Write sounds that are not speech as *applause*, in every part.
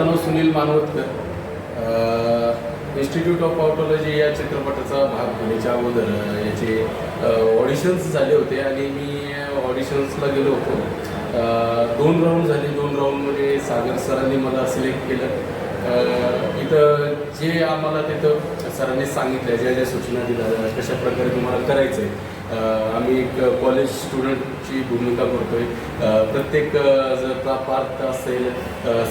माझं नाव Sunil Manvatkar. Institute of autology या चित्रपटाचा भाग होण्याच्या अगोदर याचे ऑडिशन्स झाले होते आणि मी ऑडिशन्सला गेलो होतो. दोन राऊंड झाले. दोन राऊंडमध्ये सागर सरांनी मला सिलेक्ट केलं. इथं जे आम्हाला तिथं सरांनी सांगितलं ज्या ज्या सूचना दिल्या कशा प्रकारे तुम्हाला करायचं आहे आम्ही एक कॉलेज स्टुडंटची भूमिका करतोय. प्रत्येक जर पार्थ असेल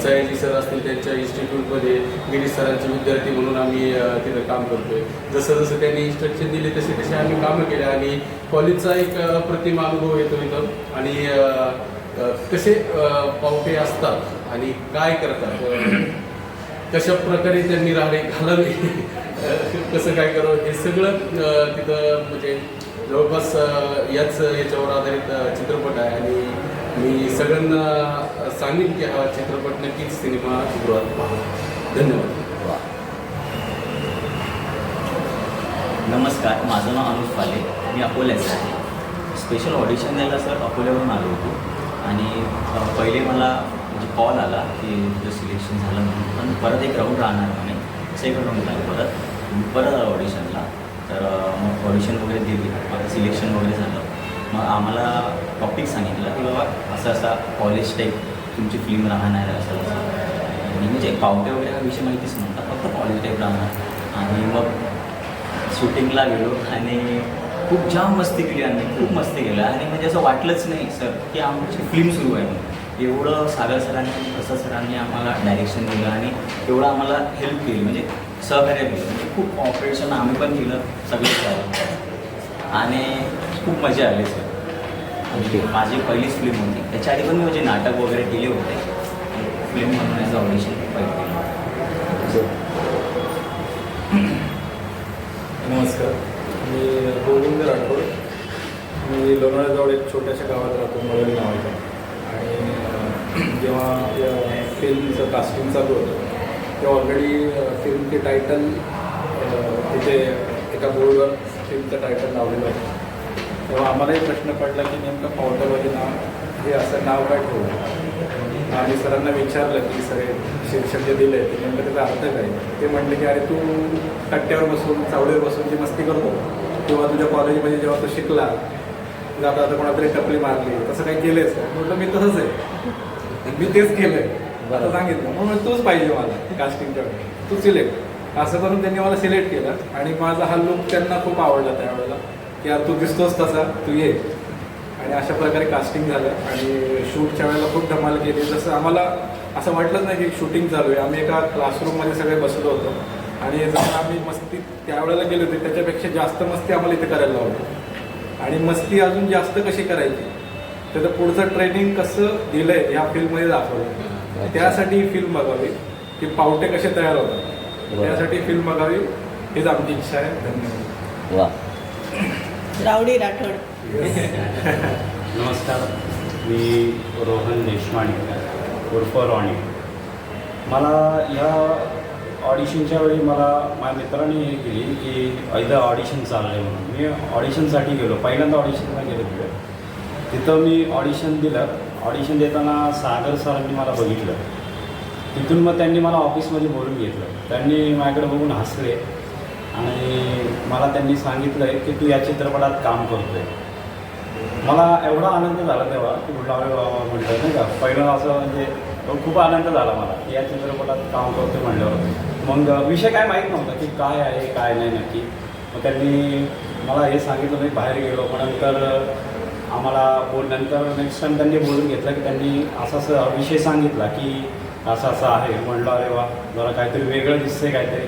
सयाजी सर असतील त्यांच्या इन्स्टिट्यूटमध्ये गिरीश सरांचे विद्यार्थी म्हणून आम्ही तिथं काम करतोय. जसं जसं त्यांनी इन्स्ट्रक्शन दिले तसे तसे आम्ही कामं केले आणि कॉलेजचा एक प्रतिमा अनुभव येतो इथं. आणि कसे पावटे असतात आणि काय करतात कशा प्रकारे त्यांनी राहणे घालावे *laughs* कसं काय करावं? हे सगळं तिथं म्हणजे जवळपास याच याच्यावर आधारित चित्रपट आहे आणि मी सगळ्यांना सांगेन की हा चित्रपट नक्कीच सिनेमागृहात पहा. धन्यवाद. नमस्कार माझं नाव अनुज पाले. मी अकोल्याचं आहे. स्पेशल ऑडिशन द्यायला सर अकोल्यावरून आलो होतो. आणि पहिले मला म्हणजे कॉल आला की तुझं सिलेक्शन झालं म्हणून. पण परत एक राऊंड राहणार म्हणे. सेकंड राऊंडला परत परत आलो ऑडिशनला तर मग ऑडिशन वगैरे दिली. परत सिलेक्शन वगैरे झालं. मग आम्हाला टॉपिक सांगितलं की बाबा असं असा कॉलेज टाईप तुमची फिल्म राहणार आहे असं असं. आणि म्हणजे पावटे वगैरे हा विषय माहितीच नव्हता फक्त कॉलेज टाईप राहणार. आणि मग शूटिंगला गेलो आणि खूप जाम मस्ती केली आम्ही. खूप मस्ती केलं. आणि म्हणजे असं वाटलंच नाही सर की आमची फिल्म सुरू आहे म्हणून. एवढं सागर सरांनी प्रसाद सरांनी आम्हाला डायरेक्शन दिलं आणि एवढं आम्हाला हेल्प केली म्हणजे सहकार्य केलं. म्हणजे खूप ऑपरेशन आम्ही पण केलं सगळे सर आणि खूप मजा आली सर म्हणजे माझी पहिलीच फिल्म होती. त्याच्या आधी पण मी म्हणजे नाटक वगैरे केले होते. फिल्म बनवण्याचं ऑडिशन पहिलं नमस्कार. मी गोविंद राठोड. मी लोणावळ्याजवळ एक छोट्याशा गावात राहतो मळवली नावाच्या आणि *clears throat* जेव्हा फिल्मचं कास्टिंग चालू होतं तेव्हा ऑलरेडी फिल्मचे टायटल तिथे एका बोर्डवर फिल्मचं टायटल लावलेलं होतं. तेव्हा आम्हालाही प्रश्न पडला की नेमकं पावटरवाले नाव हे असं नाव काय ठेवलं? आम्ही सरांना विचारलं की सर शिक्षक शीर्षक जे दिलं आहे ते नेमकं त्याचा अर्थ काय? ते म्हटले की अरे तू कट्ट्यावर बसून चावडीवर बसून जी मस्ती करतो किंवा तुझ्या कॉलेजमध्ये जेव्हा तू शिकला जाता आता कोणातरी टपली मारली तसं काही केलंयस का? म्हटलं मी तसंच आहे. मी तेच केलंय. आता सांगितलं. म्हणून तूच पाहिजे मला कास्टिंगच्या वेळी तू सिलेक्ट असं करून त्यांनी मला सिलेक्ट केलं. आणि माझा हा लुक त्यांना खूप आवडला त्यावेळेला. की यार तू दिसतोस तसा तू ये. आणि अशा प्रकारे कास्टिंग झालं. आणि शूटच्या वेळेला खूप धमाल केली. जसं आम्हाला असं वाटलंच नाही की शूटिंग चालू आहे. आम्ही एका क्लासरूममध्ये सगळे बसलो होतो. आणि जसं आम्ही मस्ती त्यावेळेला गेलो होते त्याच्यापेक्षा जास्त मस्ती आम्हाला इथे करायला लावली. आणि मस्ती अजून जास्त कशी करायची? त्याचं पुढचं ट्रेनिंग कसं दिलं आहे ह्या फिल्ममध्ये दाखवलं त्यासाठी ही फिल्म बघावी की पावटे कसे तयार होतात. त्यासाठी फिल्म बघावी. हीच आमची इच्छा आहे. धन्यवाद. रावडी राठोड. नमस्कार. मी रोहन देशमाणे उर्फ रॉणी मला या ऑडिशनच्या वेळी मला माझ्या मित्राने हे केली की एकदा ऑडिशन चाललं आहे म्हणून. मी ऑडिशनसाठी गेलो. पहिल्यांदा ऑडिशनला गेलो तिथे तिथं मी ऑडिशन दिलं. ऑडिशन देताना सागर सरांनी मला बघितलं. तिथून मग त्यांनी मला ऑफिसमध्ये बोलून घेतलं. त्यांनी माझ्याकडे बघून हसले आणि मला त्यांनी सांगितलं आहे की तू या चित्रपटात काम करतोय. मला एवढा आनंद झाला तेव्हा की म्हटलं अरे बाबा म्हटलं नाही का. पहिलं असं म्हणजे खूप आनंद झाला मला की या चित्रपटात काम करतो म्हणल्यावर. मग विषय काय माहीत नव्हता की काय आहे काय नाही नक्की. मग त्यांनी मला हे सांगितलं मी बाहेर गेलो. मग नंतर आम्हाला बोल नंतर नेक्स्ट टाइम त्यांनी बोलून घेतलं की त्यांनी असा असा विषय सांगितला की असं असं आहे. म्हणलं अरे वा जरा काहीतरी वेगळं दिसतंय काहीतरी.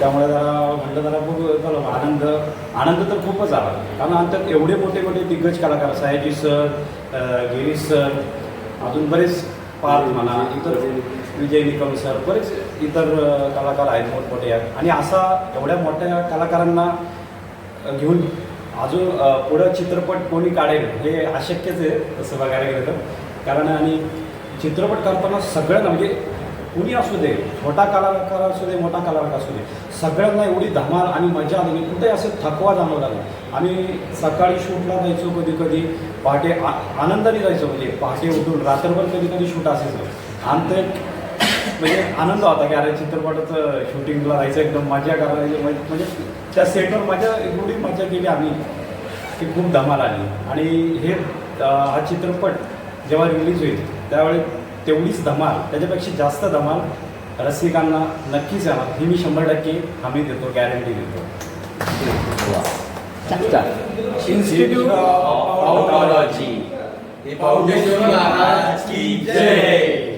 त्यामुळे जरा म्हटलं जरा खूप झालं आनंद आनंद तर खूपच आला. कारण नंतर एवढे मोठे मोठे दिग्गज कलाकार सयाजी सर गिरीश सर अजून बरेच पार्थ म्हणा इतर विजय निकम सर बरेच इतर कलाकार आहेत मोठमोठे. आहेत आणि असा एवढ्या मोठ्या कलाकारांना घेऊन अजून पुढं चित्रपट कोणी काढेल हे अशक्यच आहे तसं बघायला गेलं तर. कारण आणि चित्रपट करताना सगळ्यांना म्हणजे कुणी असू दे छोटा कलाकार असू दे मोठा कलाकार असू दे सगळ्यांना एवढी धमाल आणि मजा आली. कुठे असं थकवा जाणवला नाही. आम्ही सकाळी शूटला जायचो कधी कधी पहाटे आ- आनंदाने जायचो. म्हणजे पहाटे उठून रात्रभर कधी कधी शूट असायचं. आणि ते म्हणजे आनंद होता की अरे चित्रपटाचं शूटिंगला जायचं एकदम मजा करायची. म्हणजे म्हणजे त्या सेटवर मजा एवढी मजा केली आम्ही की खूप धमाल आली. आणि हे हा चित्रपट जेव्हा रिलीज होईल त्यावेळी तेवढीच धमाल त्याच्यापेक्षा जास्त धमाल रसिकांना नक्कीच येणार ही मी शंभर टक्के हमी देतो गॅरंटी देतो. इन्स्टिट्यूट ऑफ महाराज की जय.